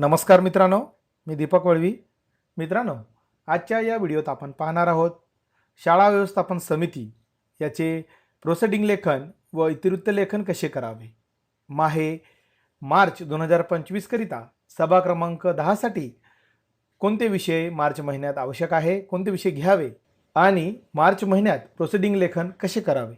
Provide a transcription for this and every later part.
नमस्कार मित्रांनो मी दीपक वळवी. मित्रांनो आजच्या या व्हिडिओत आपण पाहणार आहोत शाळा व्यवस्थापन समिती याचे प्रोसेडिंग लेखन व इतिवृत्त लेखन कसे करावे? माहे मार्च दोन हजार पंचवीसकरिता सभा क्रमांक दहासाठी कोणते विषय मार्च महिन्यात आवश्यक आहे कोणते विषय घ्यावे आणि मार्च महिन्यात प्रोसेडिंग लेखन कसे करावे?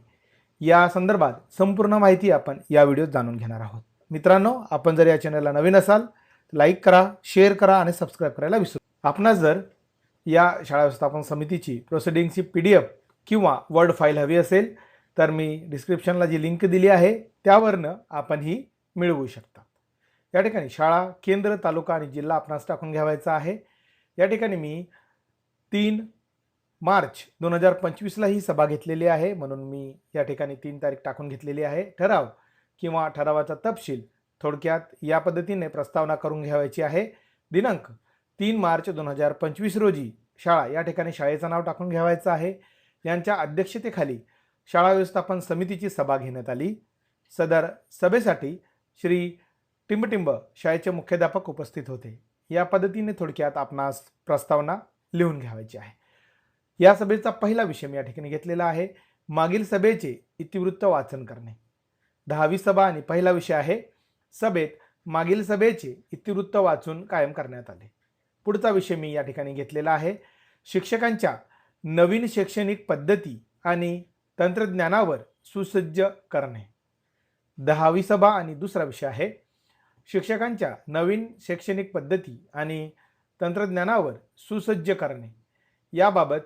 या संदर्भात संपूर्ण माहिती आपण या व्हिडिओत जाणून घेणार आहोत. मित्रांनो आपण जर या चॅनलला नवीन असाल लाईक करा शेअर करा आणि सबस्क्राईब करायला विसरू आपणास जर या शाळा व्यवस्थापन समितीची प्रोसिडिंगची पी डी एफ किंवा वर्ड फाईल हवी असेल तर मी डिस्क्रिप्शनला जी लिंक दिली आहे त्यावरनं आपण ही मिळवू शकता. या ठिकाणी शाळा केंद्र तालुका आणि जिल्हा आपणास टाकून घ्यावायचा आहे. या ठिकाणी मी तीन मार्च दोन हजार पंचवीसला ही सभा घेतलेली आहे म्हणून मी या ठिकाणी तीन तारीख टाकून घेतलेली आहे. ठराव किंवा ठरावाचा तपशील थोडक्यात या पद्धतीने प्रस्तावना करून घ्यावायची आहे. दिनांक तीन मार्च दोन हजार पंचवीस रोजी शाळा या ठिकाणी शाळेचं नाव टाकून घ्यावायचं आहे. यांच्या अध्यक्षतेखाली शाळा व्यवस्थापन समितीची सभा घेण्यात आली. सदर सभेसाठी श्री टिंबटिंब शाळेचे मुख्याध्यापक उपस्थित होते. या पद्धतीने थोडक्यात आपणास प्रस्तावना लिहून घ्यावायची आहे. या सभेचा पहिला विषय मी या ठिकाणी घेतलेला आहे. मागील सभेचे इतिवृत्त वाचन करणे. दहावी सभा आणि पहिला विषय आहे. सभेत मागील सभेचे इतिवृत्त वाचून कायम करण्यात आले. पुढचा विषय मी या ठिकाणी घेतलेला आहे. शिक्षकांच्या नवीन शैक्षणिक पद्धती आणि तंत्रज्ञानावर सुसज्ज करणे. दहावी सभा आणि दुसरा विषय आहे. शिक्षकांच्या नवीन शैक्षणिक पद्धती आणि तंत्रज्ञानावर सुसज्ज करणे. याबाबत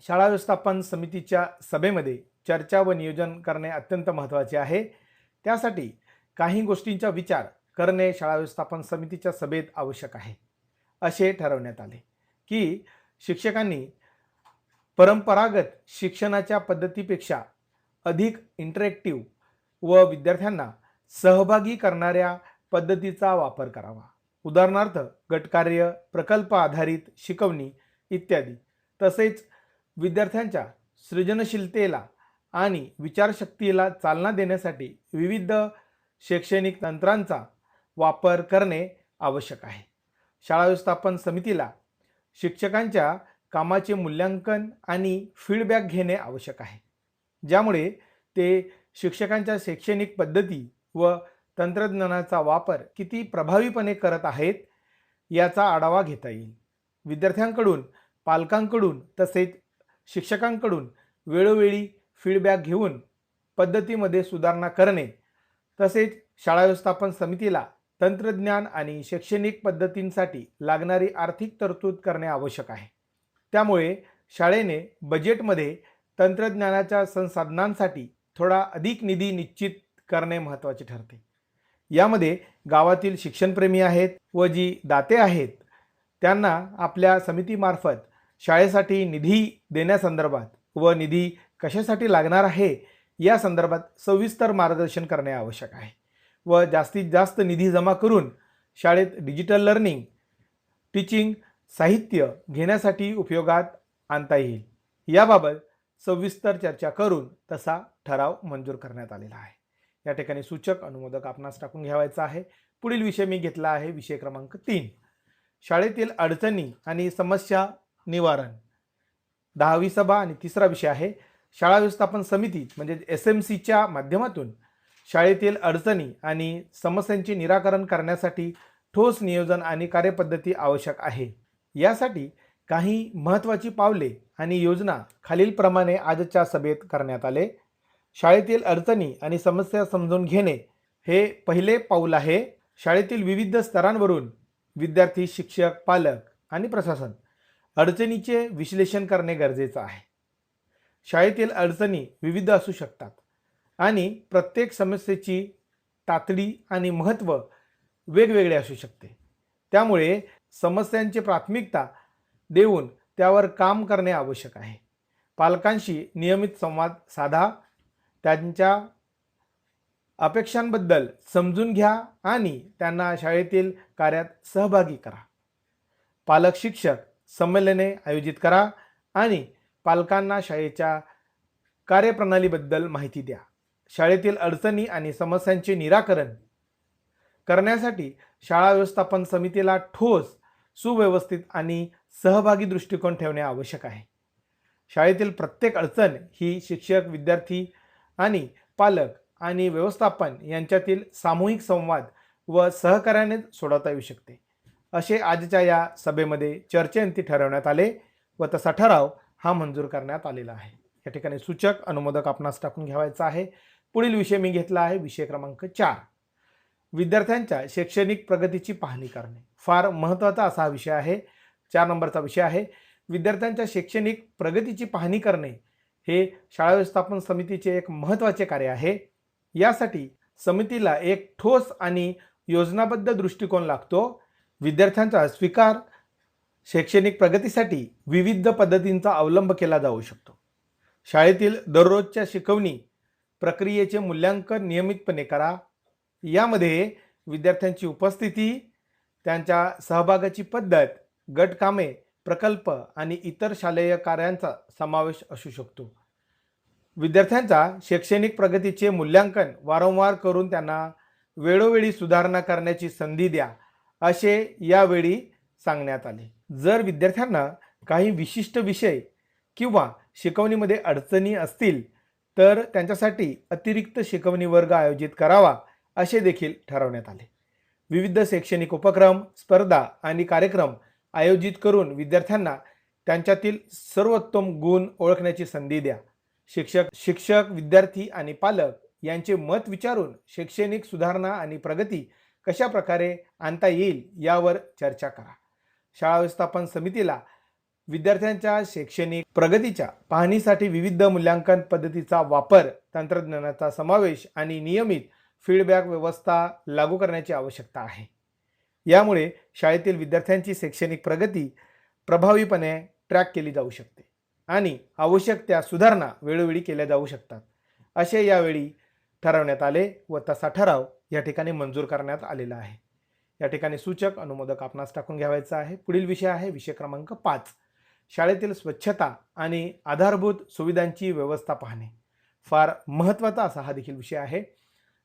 शाळा व्यवस्थापन समितीच्या सभेमध्ये चर्चा व नियोजन करणे अत्यंत महत्त्वाचे आहे. त्यासाठी काही गोष्टींचा विचार करणे शाळा व्यवस्थापन समितीच्या सभेत आवश्यक आहे. असे ठरवण्यात आले की शिक्षकांनी परंपरागत शिक्षणाच्या पद्धतीपेक्षा अधिक इंटरॅक्टिव्ह व विद्यार्थ्यांना सहभागी करणाऱ्या पद्धतीचा वापर करावा. उदाहरणार्थ गटकार्य प्रकल्प आधारित शिकवणी इत्यादी. तसेच विद्यार्थ्यांच्या सृजनशीलतेला आणि विचारशक्तीला चालना देण्यासाठी विविध शैक्षणिक तंत्रांचा वापर करणे आवश्यक आहे. शाळा व्यवस्थापन समितीला शिक्षकांच्या कामाचे मूल्यांकन आणि फीडबॅक घेणे आवश्यक आहे. ज्यामुळे ते शिक्षकांच्या शैक्षणिक पद्धती व तंत्रज्ञानाचा वापर किती प्रभावीपणे करत आहेत याचा आढावा घेता येईल. विद्यार्थ्यांकडून पालकांकडून तसेच शिक्षकांकडून वेळोवेळी फीडबॅक घेऊन पद्धतीमध्ये सुधारणा करणे तसेच शाळा व्यवस्थापन समितीला तंत्रज्ञान आणि शैक्षणिक पद्धतींसाठी लागणारी आर्थिक तरतूद करणे आवश्यक आहे. त्यामुळे शाळेने बजेटमध्ये तंत्रज्ञानाच्या संसाधनांसाठी थोडा अधिक निधी निश्चित करणे महत्त्वाचे ठरते. यामध्ये गावातील शिक्षणप्रेमी आहेत व जी दाते आहेत त्यांना आपल्या समितीमार्फत शाळेसाठी निधी देण्यासंदर्भात व निधी कशासाठी लागणार आहे या संदर्भात सविस्तर मार्गदर्शन करणे आवश्यक आहे व जास्तीत जास्त निधी जमा करून शाळेत डिजिटल लर्निंग टीचिंग साहित्य घेण्यासाठी उपयोगात आणता येईल. याबाबत सविस्तर चर्चा करून तसा ठराव मंजूर करण्यात आलेला आहे. या ठिकाणी सूचक अनुमोदक आपणास टाकून घ्यावायचा आहे. पुढील विषय मी घेतला आहे विषय क्रमांक तीन. शाळेतील अडचणी आणि समस्या निवारण. दहावी सभा आणि तिसरा विषय आहे. शाळा व्यवस्थापन समिती म्हणजे एस एम सीच्या माध्यमातून शाळेतील अडचणी आणि समस्यांचे निराकरण करण्यासाठी ठोस नियोजन आणि कार्यपद्धती आवश्यक आहे. यासाठी काही महत्त्वाची पावले आणि योजना खालीलप्रमाणे आजच्या सभेत करण्यात आले. शाळेतील अडचणी आणि समस्या समजून घेणे हे पहिले पाऊल आहे. शाळेतील विविध स्तरांवरून विद्यार्थी शिक्षक पालक आणि प्रशासन अडचणीचे विश्लेषण करणे गरजेचं आहे. शाळेतील अडचणी विविध असू शकतात. आणि प्रत्येक समस्येची तातडी आणि महत्त्व वेगवेगळे असू शकते. त्यामुळे समस्यांची प्राथमिकता देऊन त्यावर काम करणे आवश्यक आहे. पालकांशी नियमित संवाद साधा त्यांच्या अपेक्षांबद्दल समजून घ्या आणि त्यांना शाळेतील कार्यात सहभागी करा. पालक शिक्षक संमेलने आयोजित करा आणि पालकांना शाळेच्या कार्यप्रणालीबद्दल माहिती द्या. शाळेतील अडचणी आणि समस्यांचे निराकरण करण्यासाठी शाळा व्यवस्थापन समितीला ठोस सुव्यवस्थित आणि सहभागी दृष्टिकोन ठेवणे आवश्यक आहे. शाळेतील प्रत्येक अडचण ही शिक्षक विद्यार्थी आणि पालक आणि व्यवस्थापन यांच्यातील सामूहिक संवाद व सहकार्याने सोडवता येऊ शकते. असे आजच्या या सभेमध्ये चर्चेअंती ठरवण्यात आले व तसा ठराव हा मंजूर करण्यात आलेला आहे. या ठिकाणी सूचक अनुमोदक आपणास टाकून घ्यावायचा आहे. पुढील विषय मी घेतला आहे विषय क्रमांक चार. विद्यार्थ्यांच्या शैक्षणिक प्रगतीची पाहणी करणे. फार महत्त्वाचा असा हा विषय आहे. चार नंबरचा विषय आहे. विद्यार्थ्यांच्या शैक्षणिक प्रगतीची पाहणी करणे हे शाळा व्यवस्थापन समितीचे एक महत्त्वाचे कार्य आहे. यासाठी समितीला एक ठोस आणि योजनाबद्ध दृष्टिकोन लागतो. विद्यार्थ्यांचा स्वीकार शैक्षणिक प्रगतीसाठी विविध पद्धतींचा अवलंब केला जाऊ शकतो. शाळेतील दररोजच्या शिकवणी प्रक्रियेचे मूल्यांकन नियमितपणे करा. यामध्ये विद्यार्थ्यांची उपस्थिती त्यांच्या सहभागाची पद्धत गटकामे प्रकल्प आणि इतर शालेय कार्यांचा समावेश असू शकतो. विद्यार्थ्यांचा शैक्षणिक प्रगतीचे मूल्यांकन वारंवार करून त्यांना वेळोवेळी सुधारणा करण्याची संधी द्या असे यावेळी सांगण्यात आले. जर विद्यार्थ्यांना काही विशिष्ट विषय किंवा शिकवणीमध्ये अडचणी असतील तर त्यांच्यासाठी अतिरिक्त शिकवणी वर्ग आयोजित करावा असे देखील ठरवण्यात आले. विविध शैक्षणिक उपक्रम स्पर्धा आणि कार्यक्रम आयोजित करून विद्यार्थ्यांना त्यांच्यातील सर्वोत्तम गुण ओळखण्याची संधी द्या. शिक्षक शिक्षक विद्यार्थी आणि पालक यांचे मत विचारून शैक्षणिक सुधारणा आणि प्रगती कशा प्रकारे आणता येईल यावर चर्चा करा. शाळा व्यवस्थापन समितीला विद्यार्थ्यांच्या शैक्षणिक प्रगतीच्या पाहणीसाठी विविध मूल्यांकन पद्धतीचा वापर तंत्रज्ञानाचा समावेश आणि नियमित फीडबॅक व्यवस्था लागू करण्याची आवश्यकता आहे. यामुळे शाळेतील विद्यार्थ्यांची शैक्षणिक प्रगती प्रभावीपणे ट्रॅक केली जाऊ शकते आणि आवश्यक त्या सुधारणा वेळोवेळी केल्या जाऊ शकतात. असे यावेळी ठरवण्यात आले व तसा ठराव या ठिकाणी मंजूर करण्यात आलेला आहे. या ठिकाणी सूचक अनुमोदक आपणास टाकून घ्यावायचा आहे. पुढील विषय आहे विषय क्रमांक पाच. शाळेतील स्वच्छता आणि आधारभूत सुविधांची व्यवस्था पाहणे. फार महत्त्वाचा असा हा देखील विषय आहे.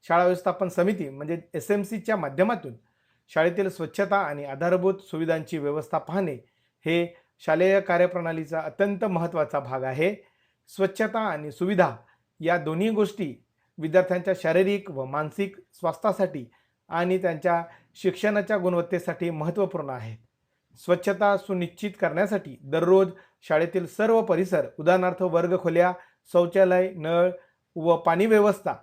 शाळा व्यवस्थापन समिती म्हणजे एस एम सीच्या माध्यमातून शाळेतील स्वच्छता आणि आधारभूत सुविधांची व्यवस्था पाहणे हे शालेय कार्यप्रणालीचा अत्यंत महत्त्वाचा भाग आहे. स्वच्छता आणि सुविधा या दोन्ही गोष्टी विद्यार्थ्यांच्या शारीरिक व मानसिक स्वास्थ्यासाठी आणि त्यांच्या शिक्षणाच्या गुणवत्तेसाठी महत्त्वपूर्ण आहेत स्वच्छता सुनिश्चित करण्यासाठी दररोज शाळेतील सर्व परिसर उदाहरणार्थ वर्गखोल्या शौचालय नळ व पाणी व्यवस्था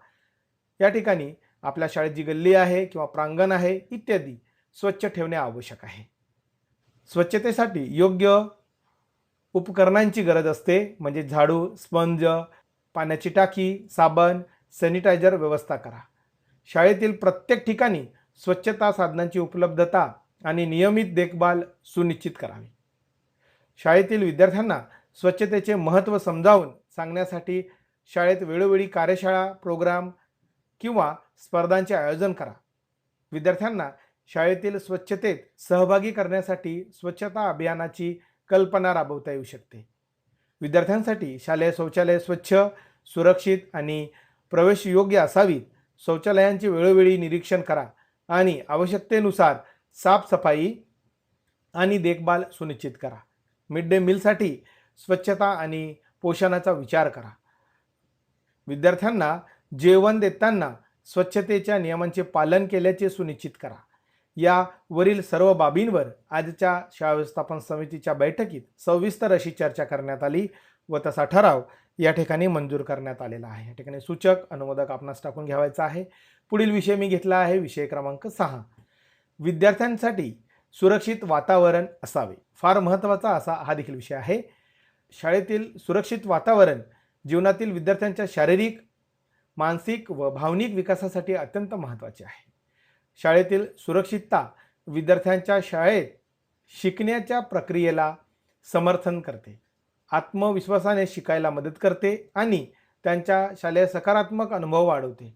या ठिकाणी आपल्या शाळेत जी गल्ली आहे किंवा प्रांगण आहे इत्यादी स्वच्छ ठेवणे आवश्यक आहे. स्वच्छतेसाठी योग्य उपकरणांची गरज असते म्हणजे झाडू स्पंज पाण्याची टाकी साबण सॅनिटायझर व्यवस्था करा. शाळेतील प्रत्येक ठिकाणी स्वच्छता साधनांची उपलब्धता आणि नियमित देखभाल सुनिश्चित करावी. शाळेतील विद्यार्थ्यांना स्वच्छतेचे महत्त्व समजावून सांगण्यासाठी शाळेत वेळोवेळी कार्यशाळा प्रोग्राम किंवा स्पर्धांचे आयोजन करा. विद्यार्थ्यांना शाळेतील स्वच्छतेत सहभागी करण्यासाठी स्वच्छता अभियानाची कल्पना राबवता येऊ शकते. विद्यार्थ्यांसाठी शालेय शौचालय स्वच्छ सुरक्षित आणि प्रवेशयोग्य असावीत. शौचालयांचे वेळोवेळी निरीक्षण करा. आणि आवश्यकतेनुसार साफसफाई आणि देखभाल सुनिश्चित करा. मिड डे मीलसाठी स्वच्छता आणि पोषणाचा विचार करा. विद्यार्थ्यांना जेवण देताना स्वच्छतेच्या नियमांचे पालन केल्याचे सुनिश्चित करा. या वरील सर्व बाबींवर आजच्या शाळा व्यवस्थापन समितीच्या बैठकीत सविस्तर अशी चर्चा करण्यात आली व तसा ठराव या ठिकाणी मंजूर करण्यात आलेला आहे. या ठिकाणी सूचक अनुमोदक आपणास टाकून घ्यावायचा आहे. पुढील विषय मी घेतला आहे. विषय क्रमांक सहा. विद्यार्थ्यांसाठी सुरक्षित वातावरण असावे. फार महत्त्वाचा असा हा देखील विषय आहे. शाळेतील सुरक्षित वातावरण जीवनातील विद्यार्थ्यांच्या शारीरिक मानसिक व भावनिक विकासासाठी अत्यंत महत्त्वाचे आहे. शाळेतील सुरक्षितता विद्यार्थ्यांच्या शाळेत शिकण्याच्या प्रक्रियेला समर्थन करते. आत्मविश्वासाने शिकायला मदत करते आणि त्यांच्या शालेय सकारात्मक अनुभव वाढवते.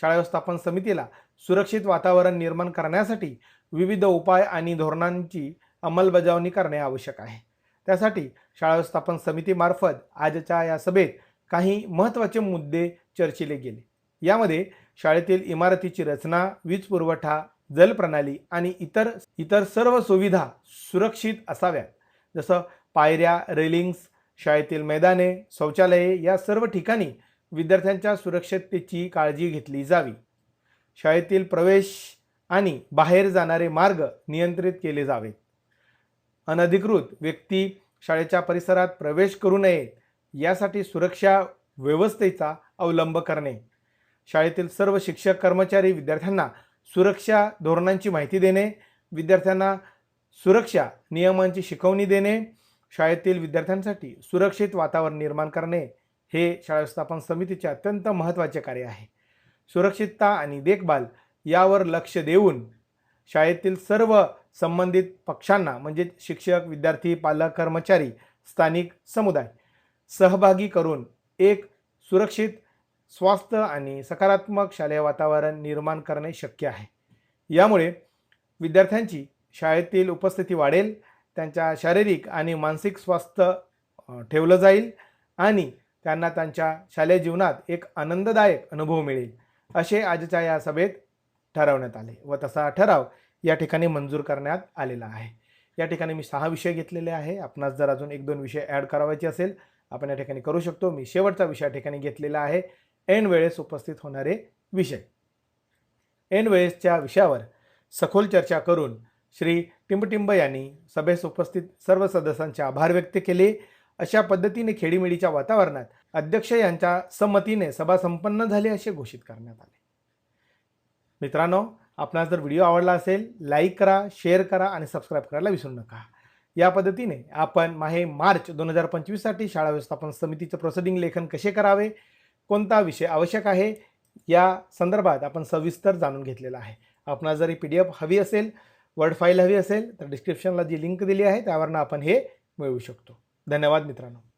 शाळा व्यवस्थापन समितीला सुरक्षित वातावरण निर्माण करण्यासाठी विविध उपाय आणि धोरणांची अंमलबजावणी करणे आवश्यक आहे. त्यासाठी शाळा व्यवस्थापन समितीमार्फत आजच्या या सभेत काही महत्त्वाचे मुद्दे चर्चिले गेले. यामध्ये शाळेतील इमारतीची रचना वीज पुरवठा जलप्रणाली आणि इतर इतर सर्व सुविधा सुरक्षित असाव्यात. जसं पायऱ्या रेलिंग्स शाळेतील मैदाने शौचालये या सर्व ठिकाणी विद्यार्थ्यांच्या सुरक्षिततेची काळजी घेतली जावी. शाळेतील प्रवेश आणि बाहेर जाणारे मार्ग नियंत्रित केले जावेत. अनधिकृत व्यक्ती शाळेच्या परिसरात प्रवेश करू नयेत यासाठी सुरक्षा व्यवस्थेचा अवलंब करणे. शाळेतील सर्व शिक्षक कर्मचारी विद्यार्थ्यांना सुरक्षा धोरणांची माहिती देणे विद्यार्थ्यांना सुरक्षा नियमांची शिकवणी देणे शाळेतील विद्यार्थ्यांसाठी सुरक्षित वातावरण निर्माण करणे हे शाळा व्यवस्थापन समितीचे अत्यंत महत्त्वाचे कार्य आहे. सुरक्षितता आणि देखभाल यावर लक्ष देऊन शाळेतील सर्व संबंधित पक्षांना म्हणजे शिक्षक विद्यार्थी पालक कर्मचारी स्थानिक समुदाय सहभागी करून एक सुरक्षित स्वास्थ्य आणि सकारात्मक शालेय वातावरण निर्माण करणे शक्य आहे. यामुळे विद्यार्थ्यांची शाळेतील उपस्थिती वाढेल त्यांच्या शारीरिक आणि मानसिक स्वास्थ्य ठेवलं जाईल आणि त्यांना त्यांच्या शालेय जीवनात एक आनंददायक अनुभव मिळेल असे आजच्या या सभेत ठरवण्यात आले व तसा ठराव या ठिकाणी मंजूर करण्यात आलेला आहे. या ठिकाणी मी सहा विषय घेतलेले आहे. आपणास जर अजून एक दोन विषय ॲड करावायचे असेल आपण या ठिकाणी करू शकतो. मी शेवटचा विषय या ठिकाणी घेतलेला आहे. ऐन वेळेस उपस्थित होणारे विषय. ऐन वेळेसच्या विषयावर सखोल चर्चा करून श्री टिंबटिंब यांनी सभेस उपस्थित सर्व सदस्यांचे आभार व्यक्त केले. अशा पद्धतीने खेडीमेडीच्या वातावरणात अध्यक्ष यांच्या संमतीने सभा संपन्न झाली असे घोषित करण्यात आले. मित्रांनो आपणास जर व्हिडिओ आवडला असेल लाईक करा शेअर करा आणि सबस्क्राईब करायला विसरू नका. या पद्धतीने आपण माहे मार्च दोन हजार पंचवीससाठी शाळा व्यवस्थापन समितीचं प्रोसिडिंग लेखन कसे करावे कोणता विषय आवश्यक आहे या संदर्भात आपण सविस्तर जाणून घेतलेला आहे. आपणास जर ही पी डी एफ हवी असेल वर्ड फाईल हवी असेल तर डिस्क्रिप्शनला जी लिंक दिली आहे त्यावरनं आपण हे मिळवू शकतो. धन्यवाद मित्रांनो.